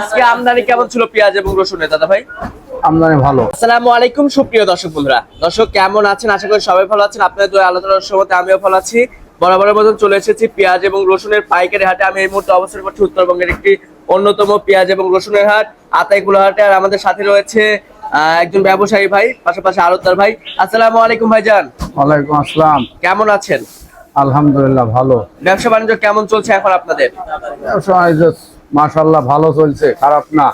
আজকে আমদানি কেমন ছিল পেঁয়াজ এবং রসুনের দাদা ভাই? আমদানি ভালো। আসসালামু আলাইকুম সুপ্রিয় দর্শক বন্ধুরা। দর্শক কেমন আছেন? আশা করি সবাই ভালো আছেন। আপনাদের দোয়া আলোচনার সময় আমিও ভালো আছি। বরাবরের মতন চলে এসেছি পেঁয়াজ এবং রসুনের পাইকারি হাটে। আমি এই মুহূর্তে অবস্থান করছি উত্তরবঙ্গের একটি অন্যতম পেঁয়াজ এবং রসুনের হাট আতাইকুলা হাটে। আর আমাদের সাথে রয়েছে আহ, একজন ব্যবসায়ী ভাই পাশাপাশি আরতদার ভাই। আসসালামু আলাইকুম ভাইজান। ওয়ালাইকুম আসসালাম। কেমন আছেন? আলহামদুলিল্লাহ ভালো। ব্যবসা বাণিজ্য কেমন চলছে এখন আপনাদের? ব্যবসা বাণিজ্য মাশাল্লাহ ভালো চলছে খারাপ না।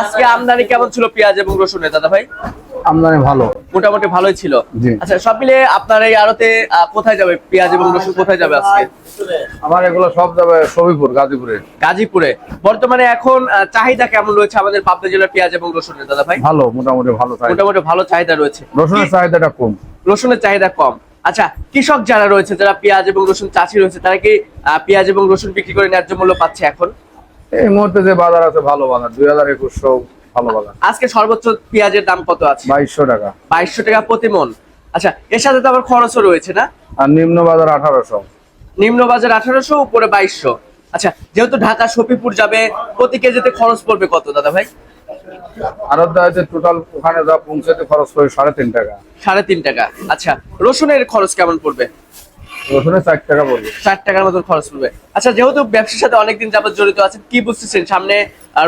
আজকে আমদানি কেমন ছিল পেঁয়াজ এবং রসুনের দাদা ভাই? আমদানি ভালো। মোটামুটি ভালোই ছিল। আচ্ছা সব মিলে আপনার এই আড়তে কোথায় যাবে পেঁয়াজ এবং রসুন? কোথায় যাবে আজকে? আমার এগুলো সব যাবে সবিপুর গাজীপুরে। গাজীপুরে। বর্তমানে এখন চাহিদা কেমন রয়েছে আমাদের পাবনা জেলার পেঁয়াজ এবং রসুনের দাদা ভাই? ভালো মোটামুটি ভালো চাহিদা। মোটামুটি ভালো চাহিদা রয়েছে। রসুনের চাহিদাটা কম। রসুনের চাহিদা কম। আচ্ছা কৃষক যারা রয়েছে যারা পেঁয়াজ এবং রসুন চাষি রয়েছে তারা কি পেঁয়াজ এবং রসুন বিক্রি করে ন্যায্য মূল্য পাচ্ছে এখন? এই মুহূর্তে যে বাজার আছে ভালো বাজার। দুই হাজার একুশশো ভালো বাজার। আজকে সর্বোচ্চ পেঁয়াজের দাম কত আছে? বাইশশো টাকা। বাইশশো টাকা প্রতি মন। আচ্ছা এর সাথে তো আবার খরচও রয়েছে না? আর নিম্ন বাজার আঠারোশো। নিম্ন বাজার আঠারোশো উপরে বাইশশো। আচ্ছা যেহেতু ঢাকা সফিপুর যাবে প্রতি কেজিতে খরচ পড়বে কত দাদা ভাই? আর হচ্ছে টোটাল ওখানে যা পৌঁছাতে খরচ করে সাড়ে তিন টাকা। সাড়ে তিন টাকা। আচ্ছা রসুনের খরচ কেমন পড়বে? রসুনের চার টাকা পড়বে চার টাকার মতন খরচ পড়বে আচ্ছা যেহেতু ব্যবসার সাথে অনেকদিন যাবত জড়িত আছেন কি বুঝতেছেন? সামনে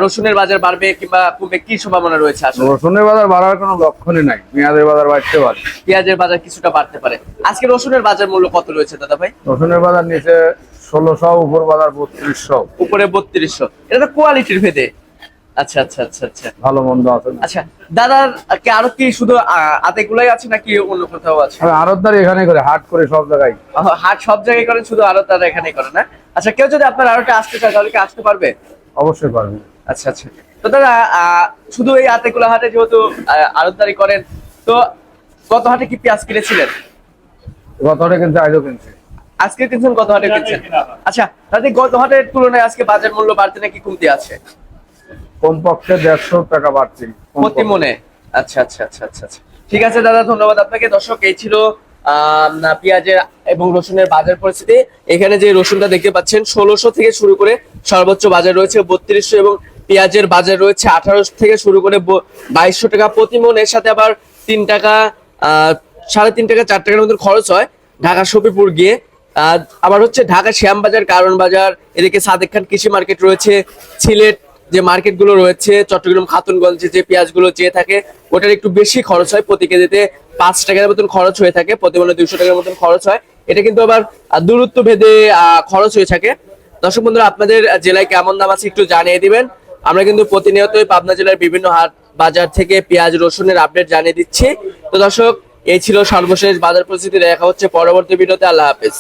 রসুনের বাজার বাড়বে কিংবা কমবে কি সম্ভাবনা রয়েছে আসলে? রসুনের বাজার বাড়ার কোনো লক্ষণই নাই। পেঁয়াজের বাজার বাড়তে পারে। পেঁয়াজের বাজার কিছুটা বাড়তে পারে। আজকে রসুনের বাজার মূল্য কত রয়েছে দাদা ভাই? রসুনের বাজার নিচে ষোলোশো উপর বাজার বত্রিশশো। উপরে বত্রিশশো। এটা তো কোয়ালিটির ভেদে। আচ্ছা আচ্ছা আচ্ছা আচ্ছা। ভালো মন্দ আছে। আচ্ছা দাদার কি আরও কি শুধু আহ, আতেগুলাই আছে নাকি অন্য কোথাও আছে? আমি আড়তদারি এখানে করে হাট করে সব জায়গায়। হাট সব জায়গায় করেন শুধু আরও তারা এখানে করে না? আচ্ছা কেউ যদি আপনার আরোটা আসতে চায় তাহলে কি আসতে পারবে? অবশ্যই পারবে। আচ্ছা আচ্ছা। তো দাদা আহ, শুধু এই আতেকুলা হাটে যেহেতু আড়তদারি করেন তো গত হাটে কি পেঁয়াজ কিনেছিলেন? গত হাটে কিন্তু আজও কিনছে। আজকে কিনছেন গত হাটে কিনছেন? আচ্ছা তাহলে গত হাটের তুলনায় আজকে বাজার মূল্য বাড়তে নাকি কমতে আছে? কমপক্ষে দেড়শো টাকা বাড়ছে? প্রতি মনে আচ্ছা আচ্ছা আচ্ছা আচ্ছা আচ্ছা। ঠিক আছে, দাদা, ধন্যবাদ আপনাকে। দর্শক, এই ছিল পেঁয়াজের এবং রসুনের বাজার পরিস্থিতি। এখানে যে রসুনটা দেখতে পাচ্ছেন, ষোলোশো থেকে শুরু করে সর্বোচ্চ বাজার রয়েছে বত্রিশশো এবং পেঁয়াজের বাজার রয়েছে আঠারোশো থেকে শুরু করে বাইশশো টাকা। প্রতি মন এর সাথে আবার তিন টাকা সাড়ে তিন টাকা, চার টাকার মতন খরচ হয় ঢাকা শফিপুর গিয়ে। আবার হচ্ছে ঢাকা, শ্যামবাজার, কারণ বাজার, এদিকে সাদেক খান কৃষি মার্কেট রয়েছে, সিলেট যে মার্কেটগুলো রয়েছে, চট্টগ্রাম, খাতুনগঞ্জে, যে পেঁয়াজগুলো চেয়ে থাকে, ওটার একটু বেশি খরচ হয় প্রতি কেজিতে। পাঁচ টাকার মতন খরচ হয়ে থাকে প্রতি মানে দুইশো টাকার মতন খরচ হয়। এটা কিন্তু আবার দূরত্ব ভেদে খরচ হয়ে থাকে। দর্শক বন্ধুরা, আপনাদের জেলায় কেমন দাম আছে একটু জানিয়ে দিবেন। আমরা কিন্তু প্রতিনিয়তই পাবনা জেলার বিভিন্ন হাট বাজার থেকে পেঁয়াজ, রসুনের আপডেট জানিয়ে দিচ্ছি। তো দর্শক, এই ছিল সর্বশেষ বাজার পরিস্থিতি। দেখা হচ্ছে পরবর্তী ভিডিওতে। আল্লাহ হাফেজ।